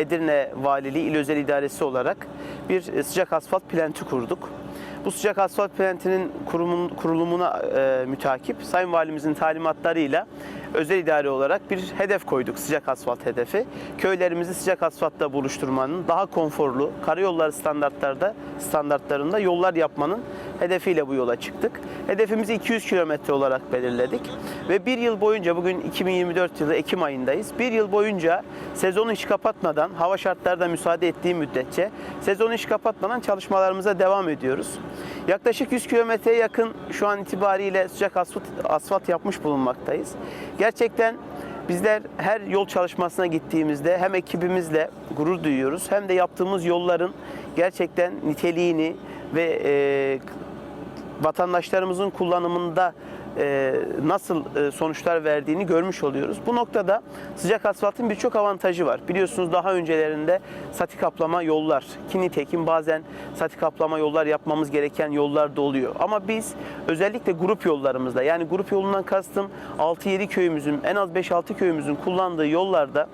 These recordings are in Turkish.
Edirne Valiliği İl Özel İdaresi olarak bir e, sıcak asfalt plenti kurduk. Bu sıcak asfalt plantinin kurumun, kurulumuna e, mütakip Sayın Valimizin talimatlarıyla özel idare olarak bir hedef koyduk, sıcak asfalt hedefi. Köylerimizi sıcak asfaltla buluşturmanın, daha konforlu, karayolları standartlarda standartlarında yollar yapmanın hedefiyle bu yola çıktık. Hedefimizi 200 kilometre olarak belirledik ve bir yıl boyunca bugün 2024 yılı Ekim ayındayız. Bir yıl boyunca sezonu hiç kapatmadan, hava şartları da müsaade ettiği müddetçe sezonu hiç kapatmadan çalışmalarımıza devam ediyoruz. Yaklaşık 100 kilometreye yakın şu an itibariyle sıcak asfalt, asfalt yapmış bulunmaktayız. Gerçekten bizler her yol çalışmasına gittiğimizde hem ekibimizle gurur duyuyoruz hem de yaptığımız yolların gerçekten niteliğini ve e, vatandaşlarımızın kullanımında e, nasıl e, sonuçlar verdiğini görmüş oluyoruz. Bu noktada sıcak asfaltın birçok avantajı var. Biliyorsunuz daha öncelerinde sati kaplama yollar, ki nitekim bazen sati kaplama yollar yapmamız gereken yollar da oluyor. Ama biz özellikle grup yollarımızda yani grup yolundan kastım 6-7 köyümüzün en az 5-6 köyümüzün kullandığı yollarda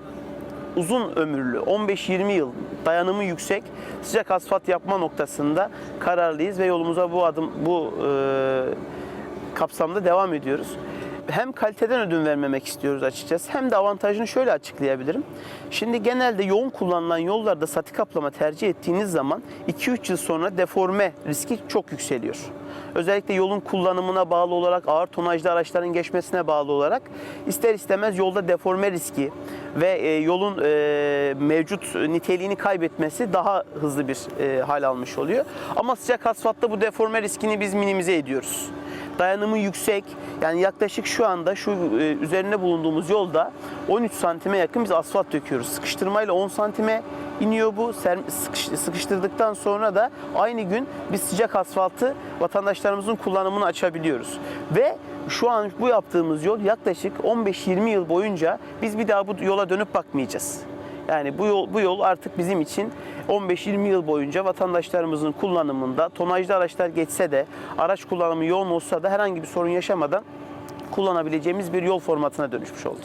uzun ömürlü 15-20 yıl dayanımı yüksek sıcak asfalt yapma noktasında kararlıyız ve yolumuza bu adım bu e, kapsamda devam ediyoruz. Hem kaliteden ödün vermemek istiyoruz açıkçası hem de avantajını şöyle açıklayabilirim. Şimdi genelde yoğun kullanılan yollarda sati kaplama tercih ettiğiniz zaman 2-3 yıl sonra deforme riski çok yükseliyor. Özellikle yolun kullanımına bağlı olarak ağır tonajlı araçların geçmesine bağlı olarak ister istemez yolda deforme riski ve e, yolun e, mevcut niteliğini kaybetmesi daha hızlı bir e, hal almış oluyor. Ama sıcak asfaltta bu deforme riskini biz minimize ediyoruz dayanımı yüksek. Yani yaklaşık şu anda şu e, üzerinde bulunduğumuz yolda 13 santime yakın biz asfalt döküyoruz. Sıkıştırmayla 10 santime iniyor bu. Sıkıştırdıktan sonra da aynı gün biz sıcak asfaltı vatandaşlarımızın kullanımını açabiliyoruz. Ve şu an bu yaptığımız yol yaklaşık 15-20 yıl boyunca biz bir daha bu yola dönüp bakmayacağız. Yani bu yol, bu yol artık bizim için 15-20 yıl boyunca vatandaşlarımızın kullanımında tonajlı araçlar geçse de araç kullanımı yoğun olsa da herhangi bir sorun yaşamadan kullanabileceğimiz bir yol formatına dönüşmüş oldu.